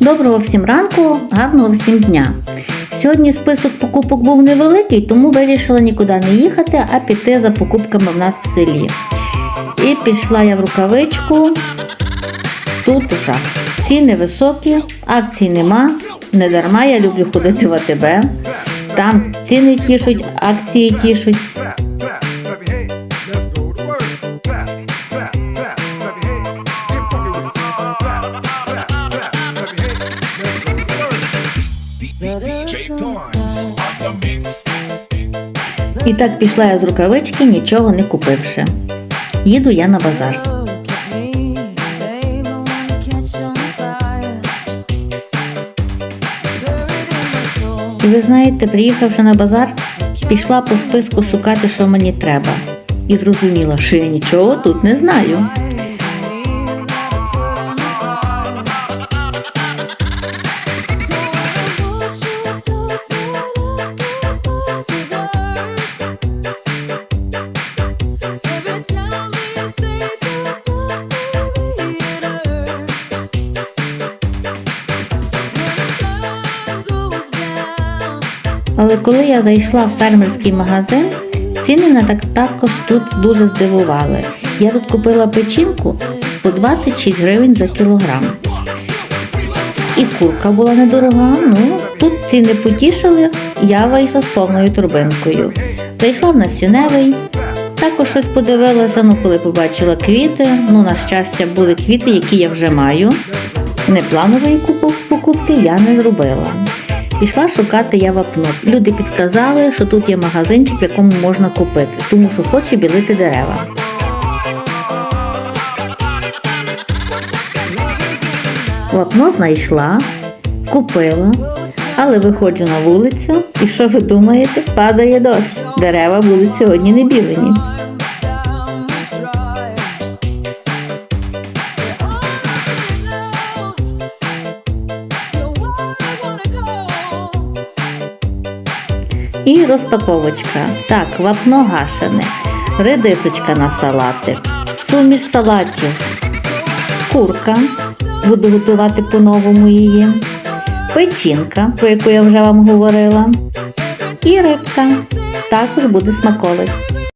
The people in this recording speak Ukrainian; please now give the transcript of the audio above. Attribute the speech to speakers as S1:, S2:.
S1: Доброго всім ранку, гарного всім дня. Сьогодні список покупок був невеликий, тому вирішила нікуди не їхати, а піти за покупками в нас в селі. І пішла я в рукавичку. Тут жах. Ціни високі, акцій нема. Не дарма я люблю ходити в АТБ. Там ціни тішуть, акції тішуть. І так пішла я з рукавички, нічого не купивши. Їду я на базар. І ви знаєте, приїхавши на базар, пішла по списку шукати, що мені треба. І зрозуміла, що я нічого тут не знаю. Але коли я зайшла в фермерський магазин, ціни на так також тут дуже здивували. Я тут купила печінку по 26 гривень за кілограм. І курка була недорога. Ну, тут ціни потішили, я вийшла з повною турбинкою. Зайшла в насінневий, також щось подивилася, ну коли побачила квіти. Ну, на щастя, були квіти, які я вже маю. Непланової покупки я не зробила. Пішла шукати я вапно. Люди підказали, що тут є магазинчик, в якому можна купити, тому що хочу білити дерева. Вапно знайшла, купила, але виходжу на вулицю, і що ви думаєте? Падає дощ. Дерева будуть сьогодні не білені. І розпаковочка. Так, вапно гашене, редисочка на салати, суміш салатів, курка, буду готувати по-новому її, печінка, про яку я вже вам говорила, і рибка. Також буде смаколик.